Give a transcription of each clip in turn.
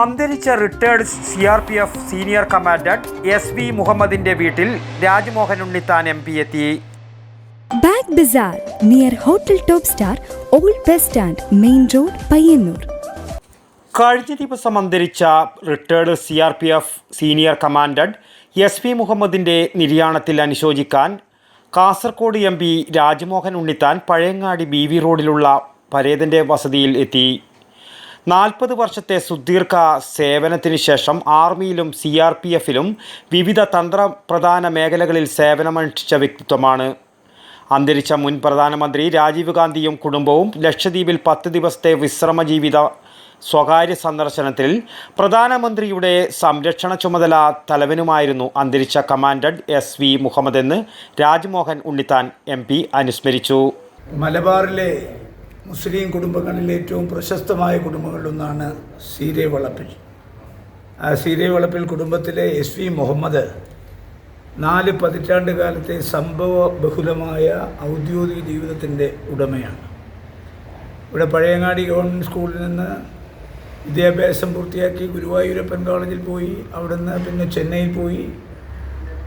അന്തരിച്ച retired C R P F senior commandant S V മുഹമ്മദിന്റെ വീട്ടിൽ രാജ്മോഹൻ ഉണ്ണിത്താൻ എം പി എത്തി. Bag bizarre near hotel top star old bus stand main road Payyanur. കഴിഞ്ഞ ദിവസം അന്തരിച്ച retired C R P F senior commandant S V മുഹമ്മദിന്റെ നിര്യാണത്തിൽ അനുശോചിക്കാൻ Kasaragod M P Rajmohan Unnithan Pazhayangadi B V റോഡിലുള്ള പരേതന്റെ വസതിയിൽ എത്തി. നാൽപ്പത് വർഷത്തെ സുദീർഘ സേവനത്തിന് ശേഷം ആർമിയിലും സി ആർ പി എഫിലും വിവിധ തന്ത്രപ്രധാന മേഖലകളിൽ സേവനമനുഷ്ഠിച്ച വ്യക്തിത്വമാണ്. അന്തരിച്ച മുൻ പ്രധാനമന്ത്രി രാജീവ് ഗാന്ധിയും കുടുംബവും ലക്ഷദ്വീപിൽ പത്ത് ദിവസത്തെ വിശ്രമ ജീവിത സ്വകാര്യ സന്ദർശനത്തിൽ പ്രധാനമന്ത്രിയുടെ സംരക്ഷണ ചുമതല തലവനുമായിരുന്നു അന്തരിച്ച കമാൻഡന്റ് എസ് വി മുഹമ്മദ് എന്ന് രാജ്മോഹൻ ഉണ്ണിത്താൻ എം പി അനുസ്മരിച്ചു. മലബാറിലെ മുസ്ലിം കുടുംബങ്ങളിൽ ഏറ്റവും പ്രശസ്തമായ കുടുംബങ്ങളിലൊന്നാണ് സീരെ വളപ്പിൽ ആ സീരെ വളപ്പിൽ കുടുംബത്തിലെ എസ് വി മുഹമ്മദ് നാല് പതിറ്റാണ്ട് കാലത്തെ സംഭവ ബഹുലമായ ഔദ്യോഗിക ജീവിതത്തിന്റെ ഉടമയാണ്. ഇവിടെ പഴയങ്ങാടി ഗവൺമെന്റ് സ്കൂളിൽ നിന്ന് വിദ്യാഭ്യാസം പൂർത്തിയാക്കി ഗുരുവായൂരപ്പൻ കോളേജിൽ പോയി അവിടുന്ന് പിന്നെ ചെന്നൈയിൽ പോയി.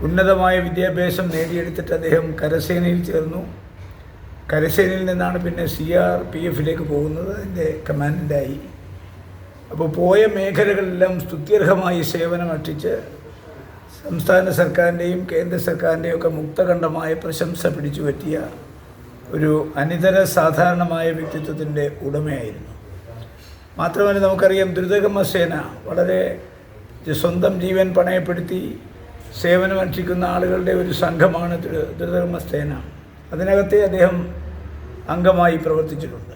ഉന്നതമായ വിദ്യാഭ്യാസം നേടിയെടുത്തിട്ട് അദ്ദേഹം കരസേനയിൽ ചേർന്നു. കരസേനയിൽ നിന്നാണ് പിന്നെ സി ആർ പി എഫിലേക്ക് പോകുന്നത്. അതിന്റെ കമാൻഡന്റായി. അപ്പോൾ പോയ മേഖലകളിലെല്ലാം സ്തുത്യർഹമായി സേവനമർപ്പിച്ച് സംസ്ഥാന സർക്കാരിന്റെയും കേന്ദ്ര സർക്കാരിന്റെയും ഒക്കെ മുക്തകണ്ഠമായ പ്രശംസ പിടിച്ചു പറ്റിയ ഒരു അനിതര സാധാരണമായ വ്യക്തിത്വത്തിന്റെ ഉടമയായിരുന്നു. മാത്രമല്ല നമുക്കറിയാം ദ്രുതഗമ സേന വളരെ സ്വന്തം ജീവൻ പണയപ്പെടുത്തി സേവനമനുഷ്ഠിക്കുന്ന ആളുകളുടെ ഒരു സംഘമാണ് ദ്രുതകമ്മ സേന. അതിനകത്തെ അദ്ദേഹം അംഗമായി പ്രവർത്തിച്ചിട്ടുണ്ട്.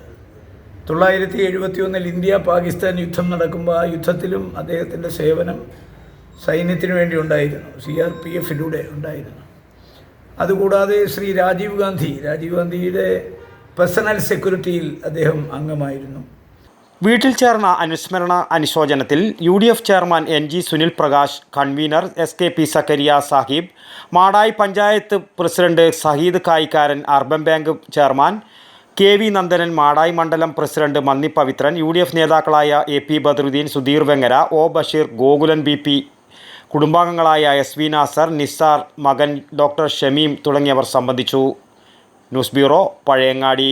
തൊള്ളായിരത്തി എഴുപത്തി ഒന്നിൽ ഇന്ത്യ പാകിസ്ഥാൻ യുദ്ധം നടക്കുമ്പോൾ ആ യുദ്ധത്തിലും അദ്ദേഹത്തിന്റെ സേവനം സൈന്യത്തിന് വേണ്ടി ഉണ്ടായിരുന്നു സി ആർ പി എഫിലൂടെ ഉണ്ടായിരുന്നു. അതുകൂടാതെ ശ്രീ രാജീവ് ഗാന്ധി രാജീവ് ഗാന്ധിയുടെ പേഴ്സണൽ സെക്യൂരിറ്റിയിൽ അദ്ദേഹം അംഗമായിരുന്നു. വീട്ടിൽ ചേർന്ന അനുസ്മരണ അനുശോചനത്തിൽ U D F chairman N G Sunil Prakash convener S K P Zakariya Sahib Madayi panchayat president Saheed Kayikkaran urban bank chairman K V Nandanan Madayi മണ്ഡലം president Manni Pavithran U D F നേതാക്കളായ A P Badruddin Sudheer Vengara O Basheer Gokulan B P കുടുംബാംഗങ്ങളായ S V Nasar Nisar മകൻ doctor Shameem തുടങ്ങിയവർ സംബന്ധിച്ചു. News bureau Pazhayangadi.